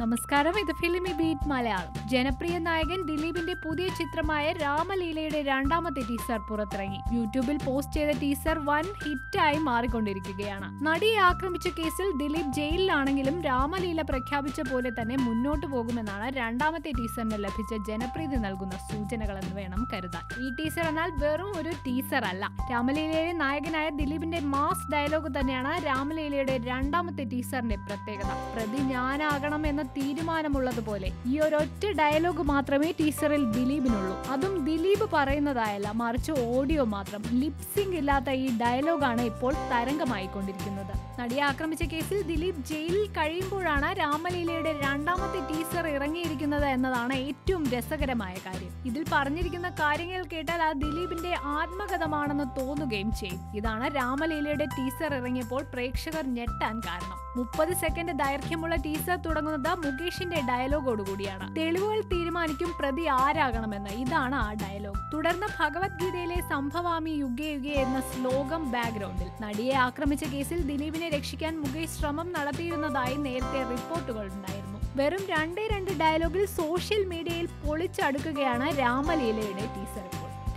നമസ്കാരം. ഇത് ഫിലിമി ബീറ്റ് മലയാളം. ജനപ്രിയ നായകൻ ദിലീപിന്റെ പുതിയ ചിത്രമായ രാമലീലയുടെ രണ്ടാമത്തെ ടീസർ പുറത്തിറങ്ങി. യൂട്യൂബിൽ പോസ്റ്റ് ചെയ്ത ടീസർ വൻ ഹിറ്റായി മാറിക്കൊണ്ടിരിക്കുകയാണ്. നടിയെ ആക്രമിച്ച കേസിൽ ദിലീപ് ജയിലിലാണെങ്കിലും രാമലീല പ്രഖ്യാപിച്ച പോലെ തന്നെ മുന്നോട്ടു പോകുമെന്നാണ് രണ്ടാമത്തെ ടീസറിന് ലഭിച്ച ജനപ്രീതി നൽകുന്ന സൂചനകളെന്ന് വേണം കരുതാൻ. ഈ ടീസർ എന്നാൽ വെറും ഒരു ടീസർ അല്ല. രാമലീലയിലെ നായകനായ ദിലീപിന്റെ മാസ് ഡയലോഗ് തന്നെയാണ് രാമലീലയുടെ രണ്ടാമത്തെ ടീസറിന്റെ പ്രത്യേകത. പ്രതി ഞാനാകണം എന്ന തീരുമാനമുള്ളതുപോലെ ഈ ഒരൊറ്റ ഡയലോഗ് മാത്രമേ ടീസറിൽ ദിലീപിനുള്ളൂ. അതും ദിലീപ് പറയുന്നതായല്ല മറിച്ച് ഓഡിയോ മാത്രം. ലിപ്സിംഗ് ഇല്ലാത്ത ഈ ഡയലോഗാണ് ഇപ്പോൾ തരംഗമായിക്കൊണ്ടിരിക്കുന്നത്. നടിയെ ആക്രമിച്ച കേസിൽ ദിലീപ് ജയിലിൽ കഴിയുമ്പോഴാണ് രാമലീലയുടെ രണ്ടാമത്തെ ടീസർ ഇറങ്ങിയിരിക്കുന്നത് എന്നതാണ് ഏറ്റവും രസകരമായ കാര്യം. ഇതിൽ പറഞ്ഞിരിക്കുന്ന കാര്യങ്ങൾ കേട്ടാൽ ആ ദിലീപിന്റെ ആത്മകഥമാണെന്ന് തോന്നുകയും ചെയ്യും. ഇതാണ് രാമലീലയുടെ ടീസർ ഇറങ്ങിയപ്പോൾ പ്രേക്ഷകർ ഞെട്ടാൻ കാരണം. മുപ്പത് സെക്കൻഡ് ദൈർഘ്യമുള്ള ടീസർ തുടങ്ങുന്നത് മുകേഷിന്റെ ഡയലോഗോടുകൂടിയാണ് തെളിവുകൾ തീരുമാനിക്കും പ്രതി ആരാകണമെന്ന് ഇതാണ് ആ ഡയലോഗ് തുടർന്ന് ഭഗവത്ഗീതയിലെ സംഭവാമി യുഗേ യുഗേ എന്ന ശ്ലോകം ബാക്ക്ഗ്രൗണ്ടിൽ നടിയെ ആക്രമിച്ച കേസിൽ ദിലീപിനെ രക്ഷിക്കാൻ മുകേഷ് ശ്രമം നടത്തിയിരുന്നതായി നേരത്തെ റിപ്പോർട്ടുകൾ ഉണ്ടായിരുന്നു. വെറും രണ്ടേ രണ്ട് ഡയലോഗിൽ സോഷ്യൽ മീഡിയയിൽ പൊളിച്ചടുക്കുകയാണ് രാമലീലയുടെ ടീസർ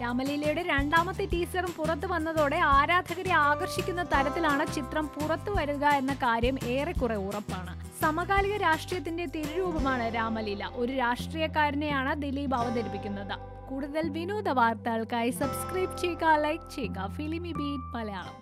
രാമലീലയുടെ രണ്ടാമത്തെ ടീസറും പുറത്തു വന്നതോടെ ആരാധകരെ ആകർഷിക്കുന്ന തരത്തിലാണ് ചിത്രം പുറത്തു വരിക എന്ന കാര്യം ഏറെക്കുറെ ഉറപ്പാണ്. സമകാലിക രാഷ്ട്രീയത്തിന്റെ തിരുരൂപമാണ് രാമലീല. ഒരു രാഷ്ട്രീയക്കാരനെയാണ് ദിലീപ് അവതരിപ്പിക്കുന്നത്. കൂടുതൽ വിനോദ വാർത്തകൾക്കായി സബ്സ്ക്രൈബ് ചെയ്യുക ലൈക്ക് ചെയ്യുക. Filmy beat Malayalam.